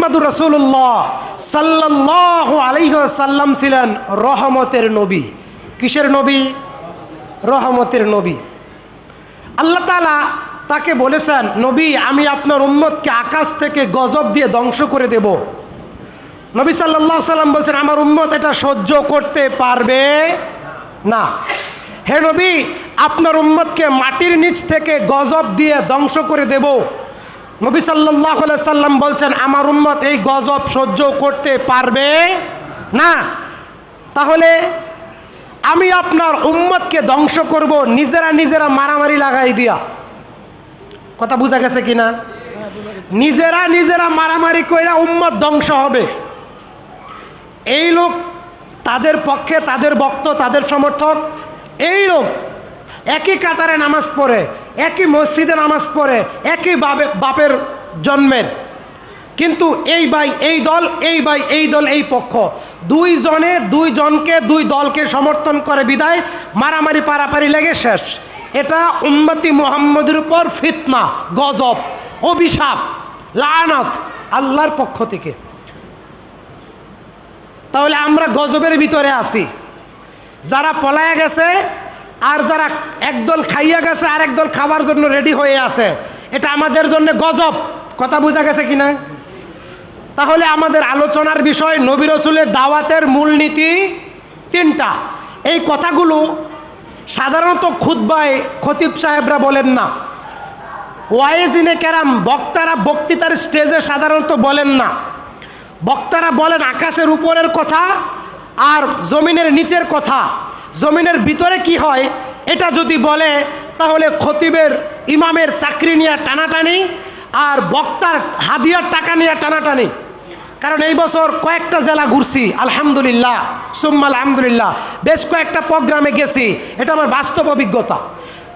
মোহাম্মদুর রসুল্লাহ সাল্লাহ আলাইসাল্লাম ছিলেন রহমতের নবী। কিসের নবী? রহমতের নবী। আল্লাহ তালা তাকে বলেছেন, নবী, আমি আপনার উম্মতকে আকাশ থেকে গজব দিয়ে ধ্বংস করে দেব। নবী সাল্লাহ সাল্লাম বলছেন, আমার উম্মত এটা সহ্য করতে পারবে না। হে নবী, আপনার উম্মতকে মাটির নিচ থেকে গজব দিয়ে ধ্বংস করে দেব। নবী সাল্লাহ সাল্লাম বলছেন, আমার উম্মত এই গজব সহ্য করতে পারবে না। তাহলে আমি আপনার উম্মতকে ধ্বংস করব, নিজেরা নিজেরা মারামারি লাগাই দিয়া। কথা বোঝা গেছে কিনা? নিজেরা নিজেরা মারামারি কইরা উম্মত ধ্বংস হবে। এই লোক তাদের পক্ষে, তাদের বক্ত তাদের সমর্থক, এই লোক একই কাতারে নামাজ পড়ে, একই মসজিদে নামাজ পড়ে, একই বাবে, বাপের জন্মের। কিন্তু এই ভাই, এই দল, এই ভাই, এই দল, এই পক্ষ দুই জনে দুই জনকে দুই দলকে সমর্থন করে বিদায়, মারামারি পারাপারি লেগে শেষ। এটা উম্মতি মোহাম্মদের উপর ফিতনা, গজব, অভিশাপ, লানত আল্লাহর পক্ষ থেকে। তাহলে আমরা গজবের ভিতরে আছি। যারা পলায়া গেছে আর যারা একদল খাইয়া গেছে, আর একদল খাবার জন্য রেডি হয়ে আছে, এটা আমাদের জন্য গজব। কথা বোঝা গেছে কি না? তাহলে আমাদের আলোচনার বিষয় নবী রসুলের দাওয়াতের মূলনীতি তিনটা। এই কথাগুলো সাধারণত খুদ্বায় খতিব সাহেবরা বলেন না। ওয়াইজিনে কেরাম বক্তারা বক্তৃতার স্টেজে সাধারণত বলেন না। বক্তারা বলেন আকাশের উপরের কথা আর জমিনের নিচের কথা। জমিনের ভিতরে কি হয়, এটা যদি বলে, তাহলে খতিবের, ইমামের চাকরি নিয়ে টানাটানি আর বক্তার হাদিয়ার টাকা নিয়ে টানাটানি। কারণ এই বছর কয়েকটা জেলা ঘুরছি, আলহামদুলিল্লাহ, সুম্মা আলহামদুলিল্লাহ, বেশ কয়েকটা প্রোগ্রামে গেছি, এটা আমার বাস্তব অভিজ্ঞতা।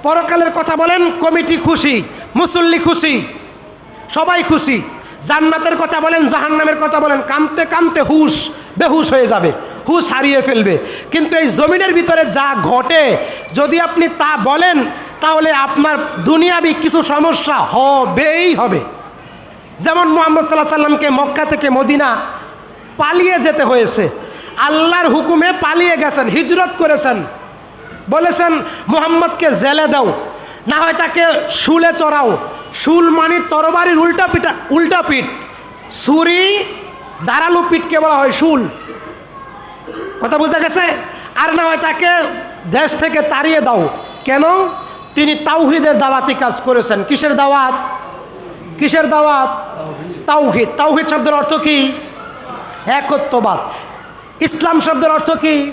পরকালের কথা বলেন, কমিটি খুশি, মুসল্লি খুশি, সবাই খুশি। জান্নাতের কথা বলেন, জাহান্নামের কথা বলেন কামতে কামতে হুশ, বেহুশ হয়ে যাবে। হুশ হারিয়ে ফেলবে। কিন্তু এই জমিনের ভিতরে যা ঘটে, যদি আপনি তা বলেন, তাহলে আপনার দুনিয়াবি কিছু সমস্যা হবেই হবে। যেমন মোহাম্মদ সাল্লাহ সাল্লামকে মক্কা থেকে মদিনা পালিয়ে যেতে হয়েছে। আল্লাহর হুকুমে পালিয়ে গেছেন, হিজরত করেছেন। বলেছেন, মোহাম্মদকে জেলে দাও, না হয় তাকে শুলে চড়াও। শুল মানে তরবারির উল্টা পিঠা উল্টা পিঠ ছুরি, দাঁড়াল পিঠকে বলা হয় শুল। কথা বোঝা গেছে? আর না হয় তাকে দেশ থেকে তাড়িয়ে দাও। কেন? তিনি তাওহিদের দাওয়াতি কাজ করেছেন। কিসের দাওয়াত? কিসের দাওয়াত? তাওহিদ। তাওহিদ শব্দের অর্থ কি? একত্ববাদ। ইসলাম শব্দের অর্থ কি?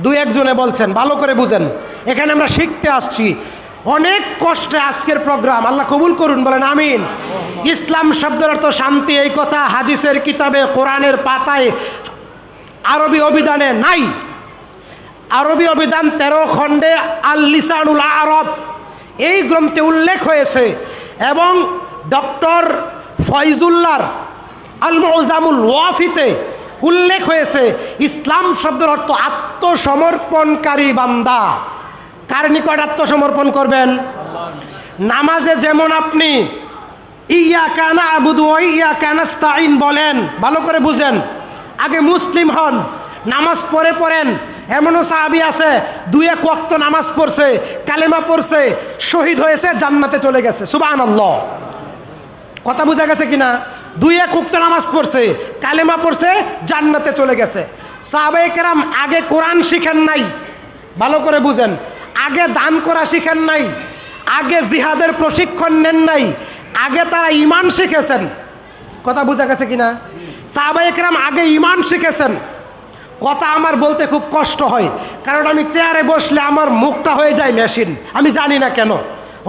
দুই একজনে বলছেন, ভালো করে বুঝেন। এখানে আমরা শিখতে আসছি। অনেক কষ্টে আজকের প্রোগ্রাম। আল্লাহ কবুল করুন, বলেন আমিন। ইসলাম শব্দের অর্থ শান্তি, এই কথা হাদিসের কিতাবে, কোরআনের পাতায়, আরবি অভিধানে নাই। আরবি অভিধান তেরো খণ্ডে আল লিসানুল আরব। এই গ্রন্থে উল্লেখ হয়েছে, এবং ডক্টর ফয়জুল্লার আল মজামুল ওয়াফিতে উল্লেখ হয়েছে, ইসলাম শব্দের অর্থ আত্মসমর্পণকারী বান্দা। কার নিকট আত্মসমর্পণ করবেন? নামাজে যেমন আপনি ইয়া কানা আবুদু ইয়া কানাস্তাইন বলেন, ভালো করে বুঝেন। আগে মুসলিম হন, নামাজ পড়ে পড়েন। এমনও সাহাবি আছে, দুই এক ওয়াক্ত নামাজ পড়ছে, কালেমা পড়ছে, শহীদ হয়েছে, জান্নাতে চলে গেছে। সুবাহ কথা বোঝা গেছে কিনা? দুই এক উক্ত নামাজ পড়ছে, কালেমা পড়ছে, জান্নাতে চলে গেছে। সাহাবাই কেরাম আগে কোরআন শিখেন নাই। ভালো করে বুঝেন। আগে দান করা শিখেন নাই, আগে জিহাদের প্রশিক্ষণ নেন নাই, আগে তারা ইমান শিখেছেন। কথা বোঝা গেছে কিনা? সাহাবাই কেরাম আগে ইমান শিখেছেন। কথা আমার বলতে খুব কষ্ট হয়, কারণ আমি চেয়ারে বসলে আমার মুখটা হয়ে যায় মেশিন, আমি জানি না কেন।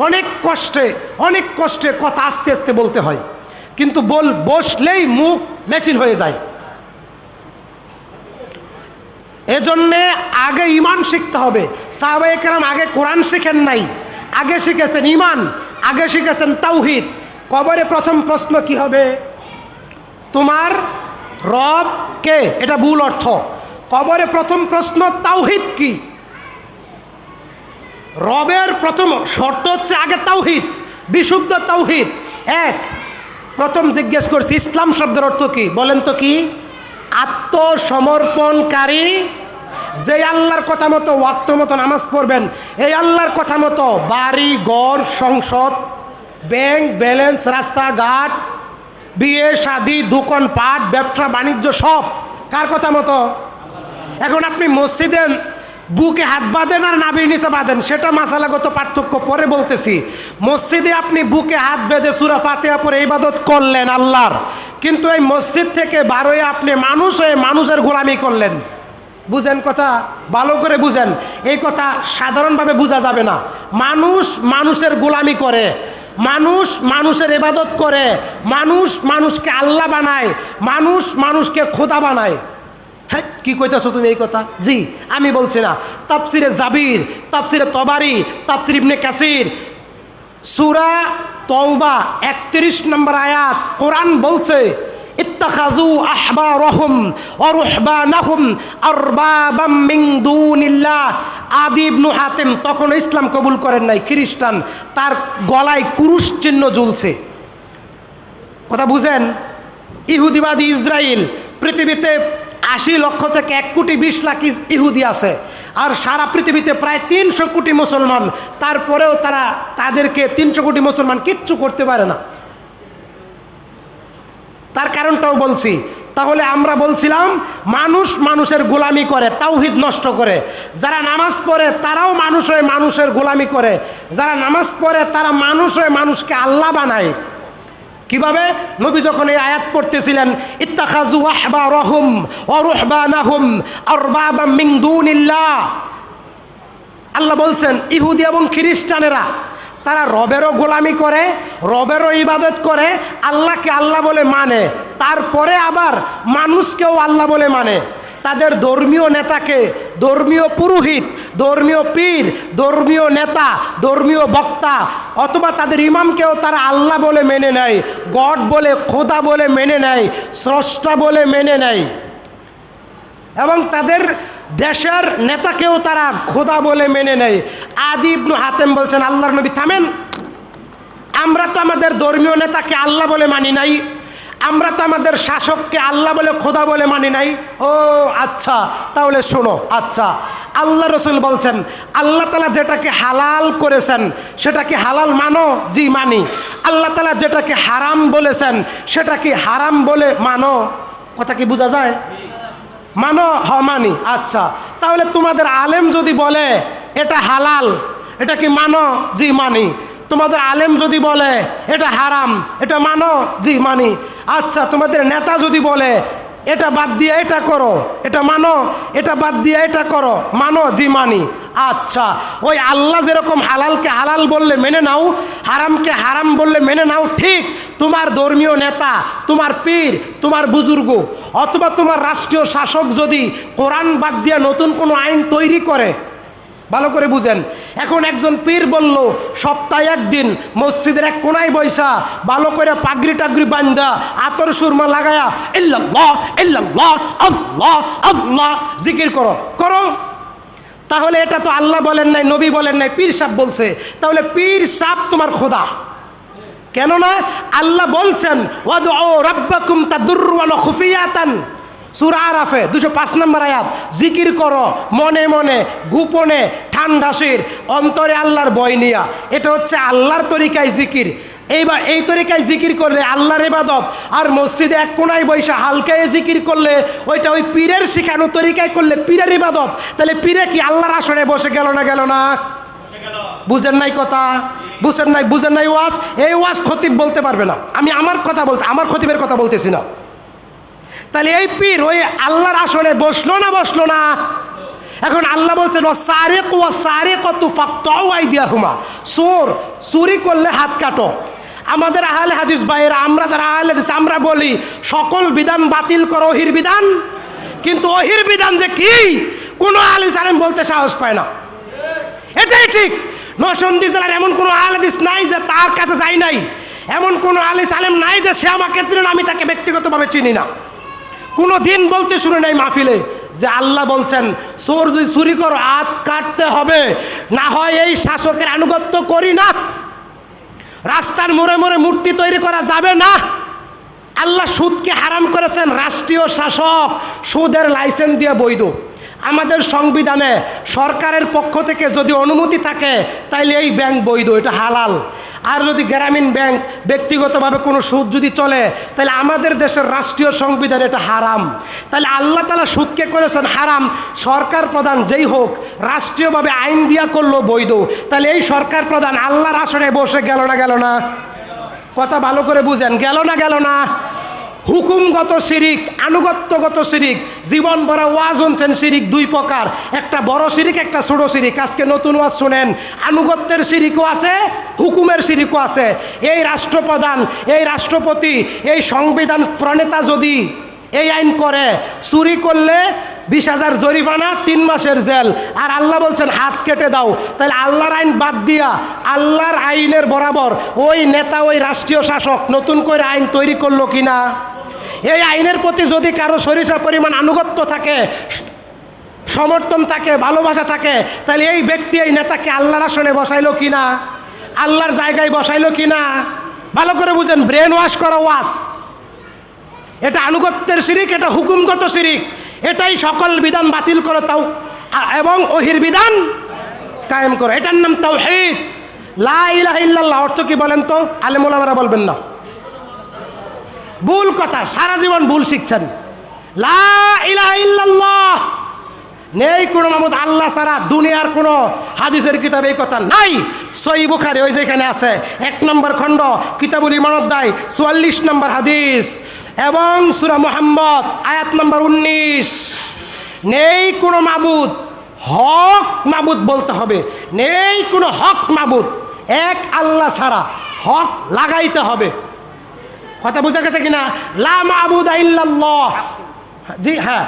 অনেক কষ্টে অনেক কষ্টে কথা আস্তে আস্তে বলতে হয়, কিন্তু বল বসলেই মুখ মেশিন হয়ে যায়। এজন্যে আগে ইমান শিখতে হবে। সাহবাইকেরাম আগে কোরআন শিখেন নাই। আগে শিখেছেন ইমান, আগে শিখেছেন তাওহিদ। কবরে প্রথম প্রশ্ন কি হবে? তোমার রব কে? এটা ভুল অর্থ। কবরে প্রথম প্রশ্ন তাওহিদ কি? রবের প্রথম শর্ত হচ্ছে আগে তাওহিদ, বিশুদ্ধ তাওহিদ। এক, প্রথম জিজ্ঞেস করছি, ইসলাম শব্দের অর্থ কি? বলেন তো কি? আত্মসমর্পণকারী, যে আল্লাহর কথা মতো, ওয়াক্ত মতো নামাজ পড়বেন, এই আল্লাহর কথা মতো বাড়ি, ঘর, সংসদ, ব্যাংক, ব্যালেন্স, রাস্তাঘাট, বিয়ে, শাদি, দোকান, পাট, ব্যবসা, বাণিজ্য, সব। কার কথা মতো? এখন আপনি মসজিদে বুকে হাত বাঁধেন আর নাবির নিচে বাঁধেন। সেটা মাসালাগত পার্থক্য। পরে বলতেছি, মসজিদে আপনি বুকে হাত বেঁধে সুরা ফাতেহা পরে ইবাদত করলেন আল্লাহর। কিন্তু এই মসজিদ থেকে বারোয় আপনি মানুষ হয়ে মানুষের গোলামি করলেন। বুঝেন কথা? ভালো করে বুঝেন। এই কথা সাধারণভাবে বোঝা যাবে না। মানুষ মানুষের গোলামি করে। মানুষ মানুষের ইবাদত করে। মানুষ মানুষকে আল্লাহ বানায়। মানুষ মানুষকে খোদা বানায়। হ্যাঁ কি কইতাছো তুমি এই কথা? জি, আমি বলছি না। তাপসিরে জাবির তাপসিরে তবারি তাপসির ইবনে কাসির। সুরা তওবা একত্রিশ নম্বর আয়াত, কোরআন বলছে, ইত্তাখাযু আহবারহুম ওয়া রুহবানাহুম আরবাবাম মিন দুনিল্লাহ। আদি ইবনু হাতিম তখন ইসলাম কবুল করেন নাই, খ্রিস্টান। তার গলায় কুরুশ চিহ্ন ঝুলছে কথা বুঝেন? ইহুদিবাদী ইসরায়েল পৃথিবীতে আশি লক্ষ থেকে এক কোটি বিশ লাখ ইহুদি আছে। আর সারা পৃথিবীতে প্রায় তিনশো কোটি মুসলমান। তারপরেও তারা তাদেরকে তিনশো কোটি মুসলমান কিচ্ছু করতে পারে না। তার কারণটাও বলছি। তাহলে আমরা বলছিলাম, মানুষ মানুষের গোলামি করে, তাওহিদ নষ্ট করে। যারা নামাজ পড়ে, তারাও মানুষ হয়ে মানুষের গোলামি করে। যারা নামাজ পড়ে, তারা মানুষ হয়ে মানুষকে আল্লাহ বানায়। কীভাবে? নবী যখন এই আয়াত পড়তেছিলেন ইত্তাখাজু আহবা রহুম অরুহবানাহুম আরবাবাম মিন দুনিল্লাহ। আল্লাহ বলছেন, ইহুদি এবং খ্রিস্টানেরা, তারা রবেরও গোলামি করে, রবেরও ইবাদত করে, আল্লাহকে আল্লাহ বলে মানে। তারপরে আবার মানুষকেও আল্লাহ বলে মানে। তাদের ধর্মীয় নেতাকে, ধর্মীয় পুরোহিত, ধর্মীয় পীর, ধর্মীয় নেতা, ধর্মীয় বক্তা, অথবা তাদের ইমামকেও তারা আল্লাহ বলে মেনে নেয়, গড বলে, খোদা বলে মেনে নেয়, স্রষ্টা বলে মেনে নেয়। এবং তাদের দেশের নেতাকেও তারা খোদা বলে মেনে নেয়। আদি ইবনু হাতেম বলছেন, আল্লাহর নবী থামেন। আমরা তো আমাদের ধর্মীয় নেতাকে আল্লাহ বলে মানি নাই। আমরা তো আমাদের শাসককে আল্লাহ বলে, খোদা বলে মানি নাই। ও আচ্ছা তাহলে শোনো আচ্ছা আল্লাহ রসুল বলছেন, আল্লাহ তালা যেটাকে হালাল করেছেন, সেটাকে হালাল মানো? জি, মানি। আল্লাহ তালা যেটাকে হারাম বলেছেন, সেটাকে হারাম বলে মানো? কথা কি বোঝা যায়? মানো? হ, মানি। আচ্ছা তাহলে তোমাদের আলেম যদি বলে, এটা হালাল, এটা কি মানো? জি, মানি। তোমাদের আলেম যদি বলে, এটা হারাম, এটা মানো? জি, মানি। আচ্ছা তোমাদের নেতা যদি বলে, এটা বাদ দিয়ে এটা করো, এটা মানো? এটা বাদ দিয়ে এটা করো, মানো? জি, মানি। আচ্ছা ওই আল্লাহ যেরকম হালালকে হালাল বললে মেনে নাও, হারামকে হারাম বললে মেনে নাও, ঠিক তোমার ধর্মীয় নেতা, তোমার পীর, তোমার বুজুর্গ, অথবা তোমার রাষ্ট্রীয় শাসক যদি কোরআন বাদ দিয়ে নতুন কোনো আইন তৈরি করে ভালো করে বুঝেন। এখন একজন পীর বলল, সপ্তাহে একদিন মসজিদের এক কোনায় বৈশা ভালো করে পাগড়ি টাগরি বান্ধা আতর সুরমা লাগায়া, ইল্লাল্লাহ ইল্লাল্লাহ, আল্লাহ আল্লাহ, জিকির করো। করো। তাহলে এটা তো আল্লাহ বলেন নাই, নবী বলেন নাই, পীর সাপ বলছে, তাহলে পীর সাপ তোমার খোদা। কেননা আল্লাহ বলছেন, ওয়াদউ রাব্বাকুম তাদুররান খুফিয়াতান। সূরা আরাফে দুশো পাঁচ নম্বর আয়াত, জিকির করো, মনে মনে, গোপনে ঠান্ডাসির অন্তরে আল্লাহর বয় নিয়া। এটা হচ্ছে আল্লাহর তরিকায় জিকির। এইবার এই তরিকায় জিকির করলে আল্লাহর ইবাদত, আর মসজিদে এক কোনায় বৈশা হালকায় জিকির করলে, ওইটা ওই পীরের শিখানো তরিকায় করলে পীরের ইবাদত। তাহলে পীরে কি আল্লাহর আসরে বসে গেল না গেল না? বুঝেন নাই কথা? বুঝেন নাই বুঝেন নাই ওয়াজ? এই ওয়াজ খতিব বলতে পারবে না। আমি আমার কথা বলতে, আমার খতিবের কথা বলতেছি না। তাহলে এই পীর ওই আল্লাহর আসনে বসল না বসল না? এখন আল্লাহ বলছেন সারে কো সারে কত ফাক্তাও আইডিয়া হুমা চোর চুরি করলে হাত কাটো। আমাদের আহলে হাদিস ভাইয়েরা আমরা যারা আহলে হাদিস, আমরা বলি, সকল বিধান বাতিল করো, অহির বিধান। কিন্তু অহির বিধান যে কি? কোনো আলি সালেম বলতে সাহস পায় না। এটাই ঠিক। নরসন্দী জেলার এমন কোনো আলাদিস নাই যে তার কাছে যাই নাই। এমন কোনো আলিস আলেম নাই যে সে আমাকে চিনেন আমি তাকে ব্যক্তিগতভাবে চিনি না। কোনো দিন বলতে শুনে নাই মাহফিলে যে আল্লাহ বলছেন, চোর যদি চুরি করো হাত কাটতে হবে। না হয় এই শাসকের আনুগত্য করি না। রাস্তার মোড়ে মোড়ে মূর্তি তৈরি করা যাবে না। আল্লাহ সুদকে হারাম করেছেন, রাষ্ট্রীয় শাসক সুদের লাইসেন্স দিয়ে বৈধ। আমাদের সংবিধানে সরকারের পক্ষ থেকে যদি অনুমতি থাকে, তাইলে এই ব্যাংক বৈধ, এটা হালাল। আর যদি গ্রামীণ ব্যাংক ব্যক্তিগতভাবে কোনো সুদ যদি চলে তাহলে আমাদের দেশের রাষ্ট্রীয় সংবিধান এটা হারাম। তাহলে আল্লাহ তালা সুদকে করেছেন হারাম, সরকার প্রধান যেই হোক, রাষ্ট্রীয়ভাবে আইন দিয়া করল বৈধ। তাহলে এই সরকার প্রধান আল্লাহর আসনে বসে গেল না গেল না? কথা ভালো করে বুঝেন, গেল না গেল না? হুকুমগত শিরিক, আনুগত্যগত শিরিক, জীবন ভরা ওয়াজ শুনছেন শিরিক দুই প্রকার। একটা বড় শিরিক, একটা ছোট শিরিক। আজকে নতুন ওয়াজ শুনেন, আনুগত্যের শিরিকও আছে, হুকুমের শিরিকও আছে। এই রাষ্ট্রপ্রধান, এই রাষ্ট্রপতি, এই সংবিধান প্রণেতা যদি এই আইন করে, চুরি করলে বিশ হাজার জরিমানা, তিন মাসের জেল। আর আল্লাহ বলছেন, হাত কেটে দাও। তাহলে আল্লাহর আইন বাদ দিয়া আল্লাহর আইনের বরাবর ওই নেতা, ওই রাষ্ট্রীয় শাসক নতুন করে আইন তৈরি করল কিনা? এই আইনের প্রতি যদি কারও সরিষা পরিমাণ আনুগত্য থাকে, সমর্থন থাকে, ভালোবাসা থাকে, তাহলে এই ব্যক্তি, এই নেতাকে আল্লাহর আসনে বসাইলো কি না আল্লাহর জায়গায় বসাইলো কি না ভালো করে বুঝেন ব্রেন ওয়াশ করা ওয়াশ এটা আনুগত্যের শিরিক, এটা হুকুমগত শিরিক। এটাই সকল বিধান বাতিল করে তাও, এবং ওহির বিধান কায়েম করে। এটার নাম তাও হেদ লাহ অর্থ কি বলেন তো? আলেমুলামারা বলবেন না। ভুল কথা, সারা জীবন ভুল শিখছেন। নেই কোনো মামুদ, আল্লাহ সারা দুনিয়ার কোনো হাদিসের কিতাবে এই কথা নাই। সই বুখারি ওই যেখানে আছে, এক নম্বর খণ্ড, কিতাবুল ইমান চুয়াল্লিশ নম্বর হাদিস। এবং সুরা মোহাম্মদ, আয়াত নম্বর উনিশ। নেই কোনো মাবুদ, হক মাবুদ বলতে হবে। নেই কোনো হক মাবুদ, এক আল্লাহ ছাড়া হক লাগাইতে হবে। কথা বোঝা গেছে কিনা? লা মাবুদ ইল্লাল্লাহ। জি হ্যাঁ।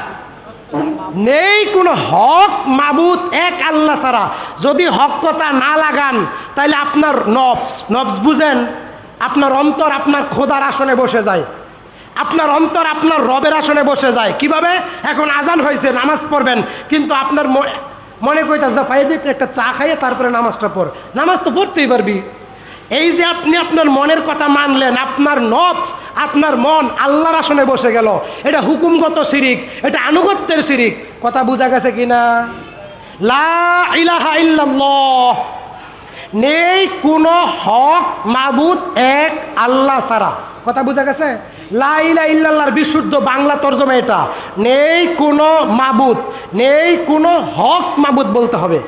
নেই কোনো হক মাবুদ এক আল্লাহ ছাড়া। যদি হক কথা না লাগান তাহলে আপনার নবস নবস বুঝেন, আপনার অন্তর আপনার খোদার আসনে বসে যায়। আপনার অন্তর আপনার রবের আসনে বসে যায়। কীভাবে? এখন আজান হয়েছে, নামাজ পড়বেন, কিন্তু আপনার মনে পাইয়ে দিতে একটা চা খাইয়ে তারপরে নামাজটা পড়। নামাজ তো পড়তেই পারবি। এই যে আপনি আপনার মনের কথা মানলেন, আপনার নবস আপনার মন আল্লাহর আসনে বসে গেল। এটা হুকুমগত শিরিক, এটা আনুগত্যের শিরিক। কথা বোঝা গেছে কিনা? লা ইলাহা ইল্লাল্লাহ। নেই কোনো হক, মাবুদ, এক আল্লাহ ছাড়া। কথা বোঝা গেছে? লা ইলাহা ইল্লাল্লাহর বিশুদ্ধ বাংলা তর্জমা এটা। নেই কোনো মাবুদ, নেই কোনো হক, মাবুদ বলতে হবে।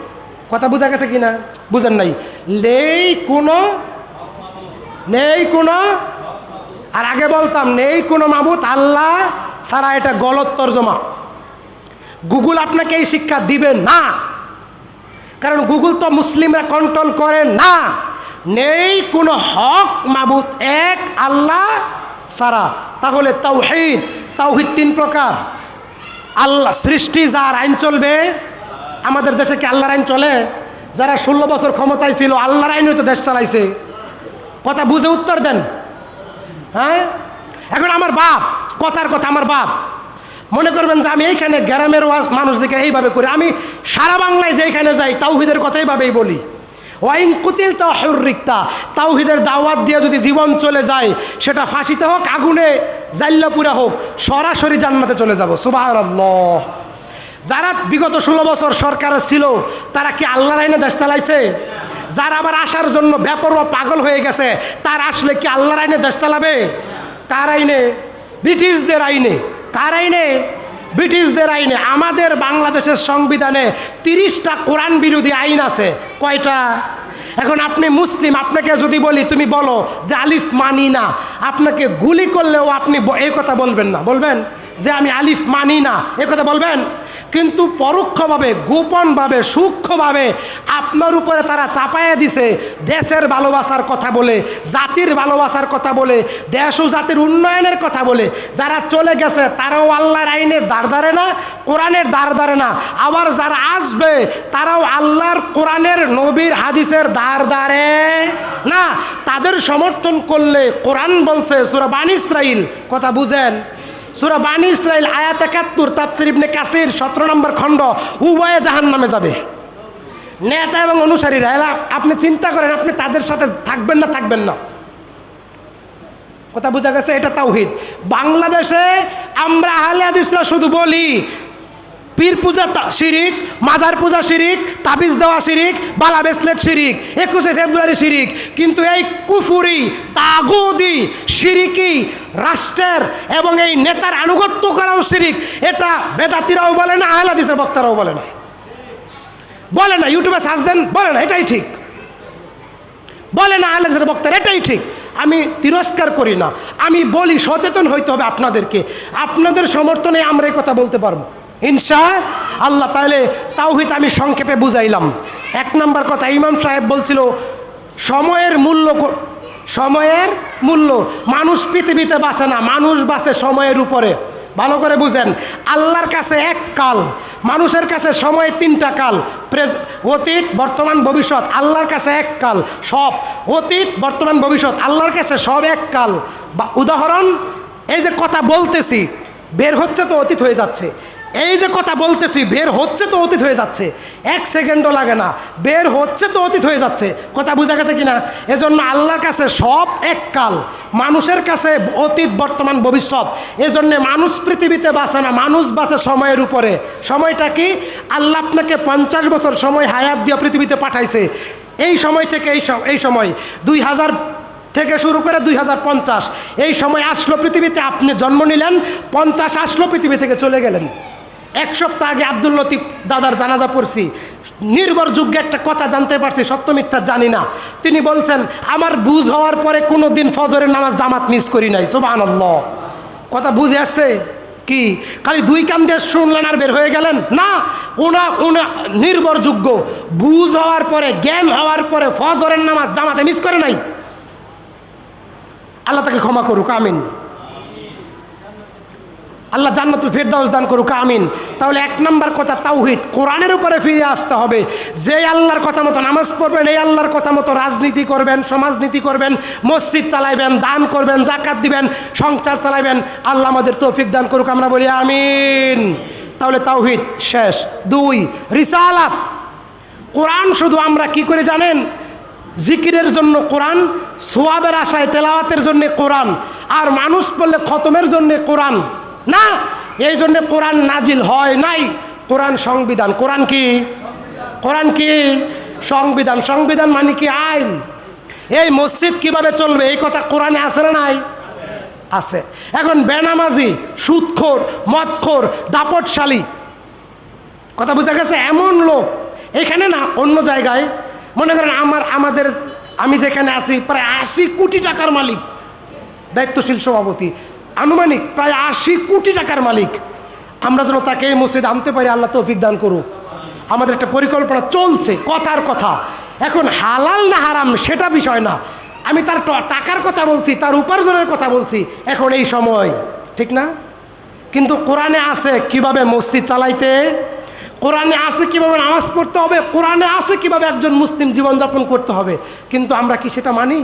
কথা বোঝা গেছে কিনা? বুঝেন নাই। নেই কোনো নেই কোনো, আর আগে বলতাম, নেই কোনো মাবুদ আল্লাহ সারা এটা গলত তর্জমা। গুগল আপনাকে এই শিক্ষা দিবে না। কারণ গুগল তো মুসলিমরা কন্ট্রোল করে না। নেই কোনো হক মাবুদ এক আল্লাহ সারা তাহলে তাওহিদ তাওহিদ তিন প্রকার। আল্লাহ সৃষ্টি, যার আইন চলবে আমাদের দেশে কি আল্লাহর আইন চলে? যারা ষোলো বছর ক্ষমতায় ছিল, আল্লাহর আইন তো দেশ চালাইছে। কথা বুঝে উত্তর দেন। হ্যাঁ? এখন আমার বাপ, কথার কথা আমার বাপ। মনে করবেন যে আমি এইখানে গ্রামের ওয়াজ- মানুষদেরকে এইভাবে করি। আমি সারা বাংলায় যেখানে যাই, তাওহিদের কথা এইভাবেই বলি। ওয়াইন কুতিল তা হরিকতা তাওহিদের দাওয়াত দিয়ে যদি জীবন চলে যায়, সেটা ফাঁসিতে হোক, আগুনে জাল্লাপুরা হোক, সরাসরি জান্নাতে চলে যাব। সুবাহ যারা বিগত ষোলো বছর সরকারে ছিল, তারা কি আল্লাহর আইনে দেশ চালাইছে? যারা আবার আসার জন্য ব্যাপরোয়া পাগল হয়ে গেছে, তার আসলে কি আল্লাহর আইনে দেশ চালাবে? তার আইনে। ব্রিটিশদের আইনে। কার আইনে? ব্রিটিশদের আইনে। আমাদের বাংলাদেশের সংবিধানে তিরিশটা কোরআন বিরোধী আইন আছে। কয়টা? এখন আপনি মুসলিম, আপনাকে যদি বলি, তুমি বলো যে আলিফ মানি না। আপনাকে গুলি করলেও আপনি ব- এই কথা বলবেন না। বলবেন? যে আমি আলিফ মানি না। এ কথা বলবেন? কিন্তু পরোক্ষভাবে, গোপনভাবে, সূক্ষ্মভাবে আপনার উপরে তারা চাপাইয়া দিছে। দেশের ভালোবাসার কথা বলে, জাতির ভালোবাসার কথা বলে, দেশ ও জাতির উন্নয়নের কথা বলে। যারা চলে গেছে, তারাও আল্লাহর আইনের দাঁড় দাঁড়ে না, কোরআনের দাঁড় দাঁড়ে না। আবার যারা আসবে, তারাও আল্লাহর কোরআনের নবীর হাদিসের দাঁড় দাঁড়ে না। তাদের সমর্থন করলে কোরআন বলছে, সুরা বান ইসরাইল কথা বুঝেন? সুরা বানি ইসরায়েল আয়াত একাত্তর তাপসির ইবনে কাসির, সতেরো নম্বর খণ্ড, উভয়ে জাহান নামে যাবে। নেতা এবং অনুসারীরা, এলা, আপনি চিন্তা করেন, আপনি তাদের সাথে থাকবেন না থাকবেন না। কথা বোঝা গেছে? এটা তাওহিদ। বাংলাদেশে আমরা আহলে হাদিসরা শুধু বলি পীর পূজা শিরিক, মাজার পূজা শিরিক, তাবিজ দেওয়া শিরিক, বালা বেসলেট শিরিক, একুশে ফেব্রুয়ারি শিরিক। কিন্তু এই কুফুরি, তাগুদি, শিরিকি, রাষ্ট্রের এবং এই নেতার আনুগত্য করাও শিরিক। এটা বেদাতিরাও বলে না, আহলাদিসের বক্তারাও বলে না। বলে না, ইউটিউবে সার্চ দেন, বলে না, এটাই ঠিক। বলে না, আহলাদিসের বক্তার, এটাই ঠিক। আমি তিরস্কার করি না। আমি বলি, সচেতন হইতে হবে আপনাদেরকে। আপনাদের সমর্থনে আমরা কথা বলতে পারব। ইনশা, আল্লাহ তাহলে তাওহিদ আমি সংক্ষেপে বুঝাইলাম। এক নম্বর কথা, ইমাম সাহেব বলছিল, সময়ের মূল্য সময়ের মূল্য, মানুষ পৃথিবীতে বাঁচে না, মানুষ বাঁচে সময়ের উপরে। ভালো করে বুঝেন, আল্লাহর কাছে এক কাল, মানুষের কাছে সময় তিনটা কাল অতীত, বর্তমান, ভবিষ্যৎ, আল্লাহর কাছে এক কাল, সব, অতীত, বর্তমান, ভবিষ্যৎ, আল্লাহর কাছে সব এক কাল। বা উদাহরণ, এই যে কথা বলতেছি, বের হচ্ছে তো অতীত হয়ে যাচ্ছে। এই যে কথা বলতেছি, বের হচ্ছে তো অতীত হয়ে যাচ্ছে। এক সেকেন্ডও লাগে না। বের হচ্ছে তো অতীত হয়ে যাচ্ছে। কথা বোঝা গেছে কিনা? এজন্য আল্লাহর কাছে সব এক কাল। মানুষের কাছে অতীত, বর্তমান, ভবিষ্যৎ। এজন্য মানুষ পৃথিবীতে বাঁচে না, মানুষ বাঁচে সময়ের উপরে। সময়টা কি? আল্লাহ আপনাকে পঞ্চাশ বছর সময় হায়াত দিয়ে পৃথিবীতে পাঠাইছে। এই সময় থেকে এই এই সময়, দুই হাজার থেকে শুরু করে দুই হাজার পঞ্চাশ। এই সময় আসলো পৃথিবীতে, আপনি জন্ম নিলেন, পঞ্চাশ আসলো পৃথিবী থেকে চলে গেলেন। এক সপ্তাহ আগে আব্দুল লতিফ দাদার জানাজা পড়ছি। নির্ভরযোগ্য একটা কথা জানতে পারছি, সত্য মিথ্যা জানি না। তিনি বলছেন, আমার বুঝ হওয়ার পরে কোনো দিন ফজরের নামাজ জামাত মিস করি নাই। সোবান কথা বুঝে আসছে? কি? খালি দুই কান দিয়ে শুনলেন আর বের হয়ে গেলেন? না, ওনা ওনা নির্ভরযোগ্য। বুঝ হওয়ার পরে, জ্ঞান হওয়ার পরে ফজরের নামাজ জামাতে মিস করে নাই। আল্লাহ তাকে ক্ষমা করুক, আমিন। আল্লাহ জান্নাতুল ফেরদাউস দান করুক, আমিন। তাহলে এক নম্বর কথা তাওহিদ, কোরআনের উপরে ফিরে আসতে হবে। যে আল্লাহর কথা মতো নামাজ পড়বেন, এই আল্লাহর কথা মতো রাজনীতি করবেন, সমাজনীতি করবেন, মসজিদ চালাইবেন, দান করবেন, জাকাত দিবেন, সংসার চালাইবেন, আল্লাহ আমাদের তৌফিক দান করুক, আমরা বলি আমিন। তাহলে তাওহিদ শেষ। দুই, রিসালাত। কোরআন শুধু আমরা কি করে জানেন? জিকিরের জন্য কোরআন, সোয়াবের আশায়, তেলাওয়াতের জন্য কোরআন, আর মানুষ বললে খতমের জন্য কোরআন। না, এই জন্য কোরআন নাজিল হয় নাই। কোরআন সংবিধান, কোরআন কি? কোরআন কি? সংবিধান সংবিধান মানে কি আইন? এই মসজিদ কীভাবে চলবে? এই কথা কোরআনে আছে না নাই? আছে। এখন বেনামাজি, সুদখোর, মদখোর, দাপটশালী, কথা বোঝা গেছে? এমন লোক। এখানে না, অন্য জায়গায়, মনে করেন আমার, আমাদের, আমি যেখানে আছি, প্রায় আশি কোটি টাকার মালিক, দায়িত্বশীল সভাপতি। আনুমানিক প্রায় আশি কোটি টাকার মালিক। আমরা যেন তাকে এই মসজিদ আনতে পারি, আল্লাহ তৌফিক দান করুক। আমাদের একটা পরিকল্পনা চলছে, কথার কথা। এখন হালাল না হারাম সেটা বিষয় না। আমি তার টাকার কথা বলছি, তার উপার্জনের কথা বলছি, এখন এই সময়। ঠিক না? কিন্তু কোরআনে আছে কীভাবে মসজিদ চালাইতে, কোরআনে আছে কীভাবে নামাজ পড়তে হবে, কোরআনে আছে কীভাবে একজন মুসলিম জীবনযাপন করতে হবে। কিন্তু আমরা কি সেটা মানি?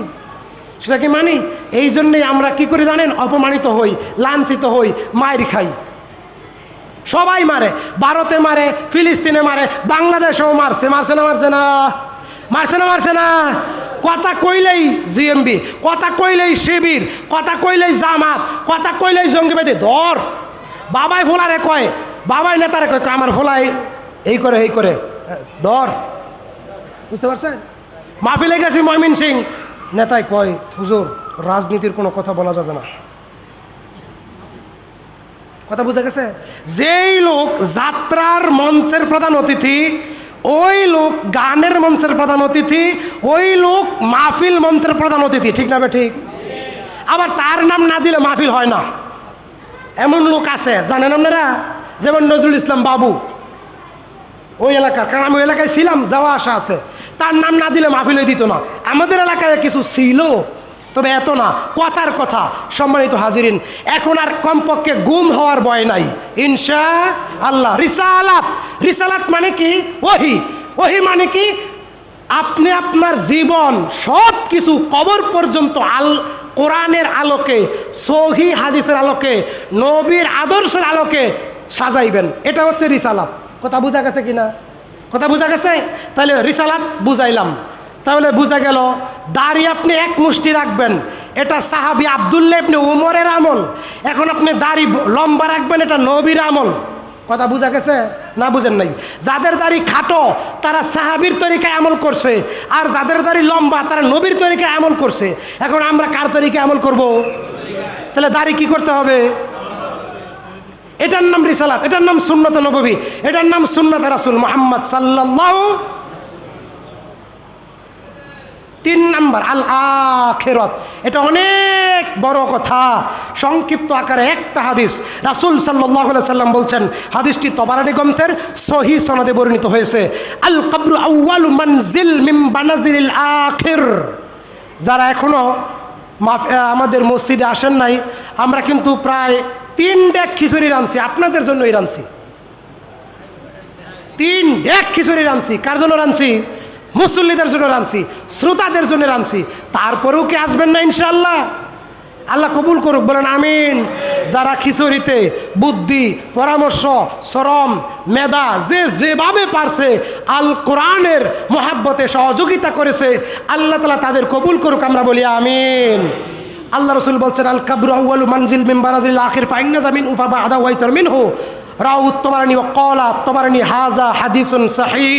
সেটা কি মানি? এই জন্যেই আমরা কি করে জানেন? অপমানিত হই, লাঞ্ছিত হই মায়ের খাই। সবাই মারে। ভারতে মারে, ফিলিস্তিনে মারে, বাংলাদেশেও মারছে। মারছে না মারছে না? মারছে না মারছে না? কথা কইলেই জিএমবি, কথা কইলেই শিবির, কথা কইলেই জামাত, কথা কইলেই জঙ্গিবাদী। ধর! বাবাই ফোলারে কয়, বাবাই নেতারে কয় আমার ফোলাই, এই করে এই করে। ধর! বুঝতে পারছেন? মাহফিলে গেছি ময়মিন সিং নেতায় কয়, হুজুর, রাজনীতির কোনো কথা বলা যাবে না। কথা বোঝা গেছে? যেই লোক যাত্রার মঞ্চের প্রধান অতিথি, ওই লোক গানের মঞ্চের প্রধান অতিথি, ওই লোক মাহফিল মঞ্চের প্রধান অতিথি, ঠিক না ঠিক? আবার তার নাম না দিলে মাহফিল হয় না। এমন লোক আছে, জানেন আপনারা? যেমন নজরুল ইসলাম বাবু। ওই এলাকার, কারণ আমি ওই এলাকায় ছিলাম, যাওয়া আসা আছে। তার নাম না দিলে মাহফিলে দিত না। আমাদের এলাকায় কিছু ছিল, তবে এত না। কথার কথা, সম্মানিত হাজিরিন, এখন আর কমপক্ষে গুম হওয়ার ভয় নাই। ইনশা আল্লাহ। রিসালাত। রিসালাত মানে কি? ওহি। ওহি মানে কি? আপনি আপনার জীবন, সব কিছু কবর পর্যন্ত আল, কোরআনের আলোকে, সহি হাদিসের আলোকে, নবীর আদর্শের আলোকে সাজাইবেন। এটা হচ্ছে রিসালাত। কথা বোঝা গেছে কিনা? কথা বোঝা গেছে? তাহলে রিসালাত বুঝাইলাম। তাহলে বোঝা গেল, দাড়ি আপনি এক মুষ্টি রাখবেন, এটা সাহাবি আবদুল্লাহ আপনি উমরের আমল। এখন আপনি দাড়ি লম্বা রাখবেন, এটা নবীর আমল। কথা বোঝা গেছে? না বুঝেন নাই। যাদের দাড়ি খাটো, তারা সাহাবির তরিকায় আমল করছে। আর যাদের দাড়ি লম্বা, তারা নবীর তরিকায় আমল করছে। এখন আমরা কার তরিকায় আমল করব? তাহলে দাড়ি কি করতে হবে? এটার নাম রিসালাত, এটার নাম সুন্নত নবী এটার নাম সুন্নত রাসুল মোহাম্মদ সাল্লাল্লাহু তিন নাম্বার আল আখেরত এটা অনেক বড় কথা। সংক্ষিপ্ত আকারে একটা হাদিস। রাসুল সাল্লাহ সাল্লাম বলছেন, হাদিসটি তবারানি গ্রন্থের সহি সনদে বর্ণিত হয়েছে। আল কাবরু আউয়ালু মানজিল মিম বানাজিল আখির। যারা এখনও মাফ- আমাদের মসজিদে আসেন নাই, আমরা কিন্তু প্রায় তিন ডেক খিচুড়ি রাঁধছি, আপনাদের জন্যই রাঁধছি। তিন ডেক খিচুড়ি রাঁধছি, কার জন্য রাঁধছি? মুসল্লিদের জন্য রাঁধছি, শ্রোতাদের জন্য রাঁধছি। তারপরেও কি আসবেন না ইনশাল্লাহ আল্লাহ কবুল করুক, বলেন আমিন। যারা খিচুড়িতে বুদ্ধি, পরামর্শ, শ্রম, মেধা যে যেভাবে পারছে, আল কোরআনের মহাব্বতে সহযোগিতা করেছে, আল্লাহ তালা তাদের কবুল করুক, আমরা বলি আমিন। আল্লাহ রসুল বলছেন, আল কাবরু মানজিল মিম্বারাজিল আখির ফাইন্না জামিন উফা বা আদা ওয়াইসার মিনহু। রাউ উত্তমারানি ও কলা তমারানি হাজা হাদিসুন সাহি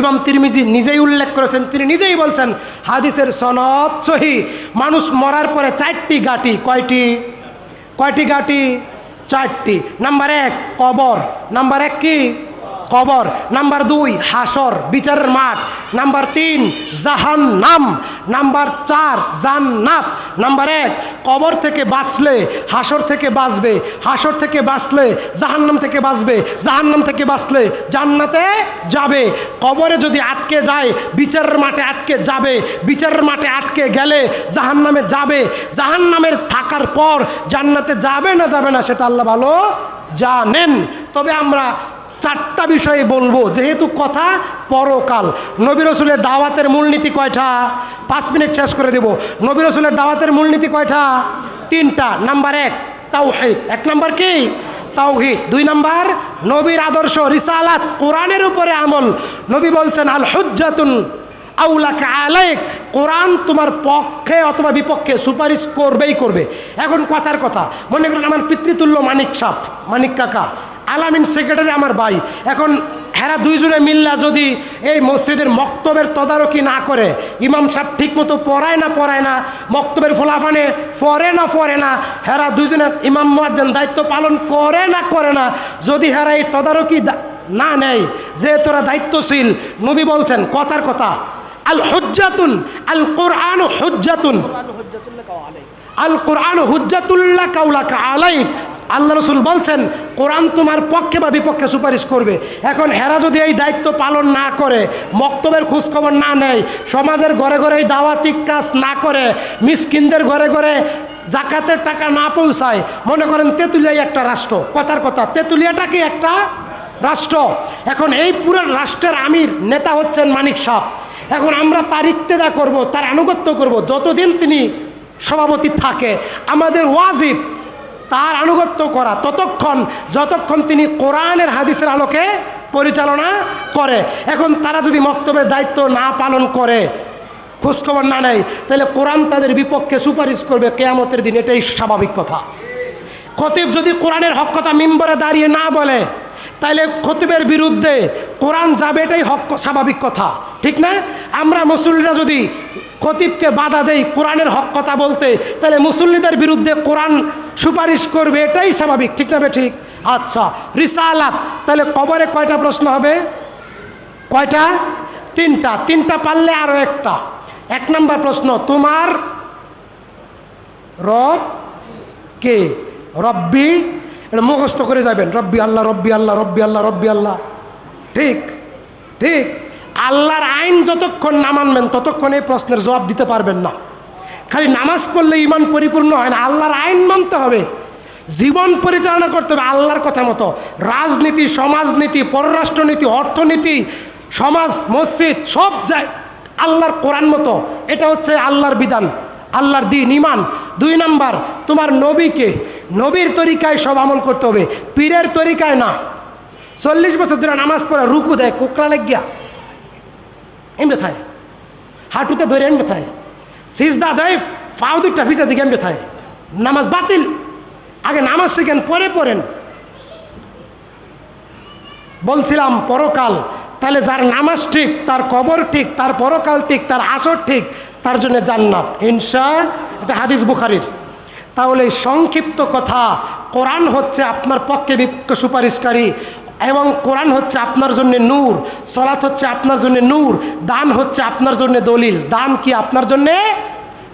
ইমাম তিরমিজি নিজেই উল্লেখ করেছেন, তিনি নিজেই বলছেন, হাদিসের সনদ সহি। মানুষ মরার পরে চারটি গাটি, কয়টি? কয়টি গাটি? চারটি। নাম্বার এক, কবর। নাম্বার এক কি? কবর। নাম্বার দুই হাসর বিচারের মাঠ। নাম্বার তিন জাহান নাম নাম্বার চার, জান্নাত। নাম্বার এক, কবর থেকে বাঁচলে হাসর থেকে বাঁচবে। হাসর থেকে বাঁচলে জাহান্নাম থেকে বাঁচবে। জাহান্নাম থেকে বাঁচলে জান্নাতে যাবে। কবরে যদি আটকে যায়, বিচারের মাঠে আটকে যাবে। বিচারের মাঠে আটকে গেলে জাহান্নামে যাবে। জাহান্নামের থাকার পর জান্নাতে যাবে না যাবে না সেটা আল্লাহ ভালো জানেন। তবে আমরা চারটা বিষয়ে বলব। যেহেতু কথা পরকাল। নবী রসুলের দাওয়াতের মূলনীতি কয়টা? পাঁচ মিনিট শেষ করে দেব। নবী রসুলের দাওয়াতের মূলনীতি কয়টা? তিনটা। নাম্বার এক, তাওহিদ। এক নাম্বার কি? তাওহিদ। দুই নাম্বার, নবীর আদর্শ রিসালাত কোরআনের উপরে আমল। নবী বলছেন আল হুজ্জাতুন আউলাকে আলাইক। কোরআন তোমার পক্ষে অথবা বিপক্ষে সুপারিশ করবেই করবে। এখন কথার কথা। মনে করেন, আমার পিতৃতুল্য মানিক সাপ, মানিক কাকা। আলামিন সেক্রেটারি আমার ভাই। এখন হেরা দুইজনে মিল্লা যদি এই মসজিদের মক্তবের তদারকি না করে, ইমাম সাহেব ঠিক মতো পড়ায় না পড়ায় না, মক্তবের ফোলাফানে পড়ে না পড়ে না হেরা দুইজনে ইমাম মুয়াজ্জেন দায়িত্ব পালন করে না করে না, যদি হেরা এই তদারকি না নেয় যে তোরা দায়িত্বশীল, নবী বলছেন, কথার কথা আল হুজ্জাতুন। আল কোরআন হুজ্জাতুন আল কোরআন হুজ্জাতুল্লাহ কাউলাকা আলাইক। আল্লাহ রসুল বলছেন, কোরআন তোমার পক্ষে বা বিপক্ষে সুপারিশ করবে। এখন হেরা যদি এই দায়িত্ব পালন না করে, মক্তবের খোঁজখবর না নেয়, সমাজের ঘরে ঘরে দাওয়াতিক কাজ না করে, মিসকিনদের ঘরে ঘরে জাকাতের টাকা না পৌঁছায়, মনে করেন তেঁতুলিয়াই একটা রাষ্ট্র। কথার কথা, তেঁতুলিয়াটা কি একটা রাষ্ট্র? এখন এই পুরো রাষ্ট্রের আমির, নেতা হচ্ছেন মানিক সাহ। এখন আমরা তার ইক্তেদা করব, তার আনুগত্য করব। যতদিন তিনি সভাপতি থাকে। আমাদের ওয়াজিব তার আনুগত্য করা। ততক্ষণ, যতক্ষণ তিনি কোরআনের হাদিসের আলোকে পরিচালনা করে। এখন তারা যদি মক্তবের দায়িত্ব না পালন করে, খোঁজখবর না নেয়, তাহলে কোরআন তাদের বিপক্ষে সুপারিশ করবে কেয়ামতের দিন। এটাই স্বাভাবিক কথা। খতিব যদি কোরআনের হক কথা মিম্বরে দাঁড়িয়ে না বলে তাইলে খতিবের বিরুদ্ধে কোরআন যাবে, এটাই হক স্বাভাবিক কথা। ঠিক না? আমরা মুসল্লিরা যদি খতিবকে বাধা দেই, কোরআনের হক কথা বলতে। তাহলে মুসল্লিদের বিরুদ্ধে কোরআন সুপারিশ করবে, এটাই স্বাভাবিক, ঠিক না ঠিক আচ্ছা রিসালাত, তাহলে কবরে কয়টা প্রশ্ন হবে? কয়টা? তিনটা তিনটা পারলে আরও একটা। এক নম্বর প্রশ্ন, তোমার রব কে? রব্বি? এটা মুখস্থ করে যাবেন, রব্বি আল্লাহ রব্বি আল্লাহ রব্বি আল্লাহ রব্বি আল্লাহ। ঠিক ঠিক। আল্লাহর আইন যতক্ষণ না মানবেন, ততক্ষণ এই প্রশ্নের জবাব দিতে পারবেন না। খালি নামাজ পড়লে ইমান পরিপূর্ণ হয় না, আল্লাহর আইন মানতে হবে। জীবন পরিচালনা করতে হবে আল্লাহর কথা মতো। রাজনীতি, সমাজনীতি, পররাষ্ট্রনীতি, অর্থনীতি, সমাজ, মসজিদ, সব যায় আল্লাহর কোরআন মতো। এটা হচ্ছে আল্লাহর বিধান, আল্লাহর দিন ইমান দুই নাম্বার, তোমার নবীকে, নবীর তরিকায় সব আমল করতে হবে। পীরের তরিকায় না। চল্লিশ বছর ধরে নামাজ পড়া, রুকু দেয় কোকড়া লেগিয়া এমনি থাকে হাঁটুতে ধরে আনবে থায়। সিজদা দেয় ফাও দুইটা ভিজা দিকে আনবে থায়। নামাজ বাতিল। আগে নামাজ শিখেন, পরে পড়েন। বলছিলাম, পরকাল। তাহলে যার নামাজ ঠিক, তার কবর ঠিক, তার পরকাল ঠিক, তার আসর ঠিক, তার জন্য জান্নাত। ইনশা, এটা হাদিস বুখারির। তাহলে সংক্ষিপ্ত কথা, কোরআন হচ্ছে আপনার পক্ষে বিপক্ষ সুপারিশকারী। এবং কোরআন হচ্ছে আপনার জন্য নূর, সলাৎ হচ্ছে আপনার জন্য নূর, দান হচ্ছে আপনার জন্য দলিল। দান কি আপনার জন্যে?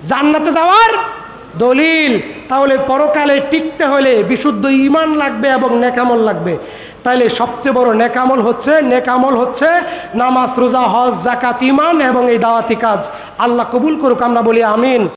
জান্নাতে যাওয়ার দলিল। তাহলে পরকালে টিকতে হলে বিশুদ্ধ ইমান লাগবে এবং নেকামল লাগবে। তাইলে সবচেয়ে বড় নেকামল হচ্ছে নেকামল হচ্ছে নামাজ, রোজা, হজ জাকাত ইমান এবং এই দাওয়াতি কাজ। আল্লাহ কবুল করুক, আমরা বলি আমিন।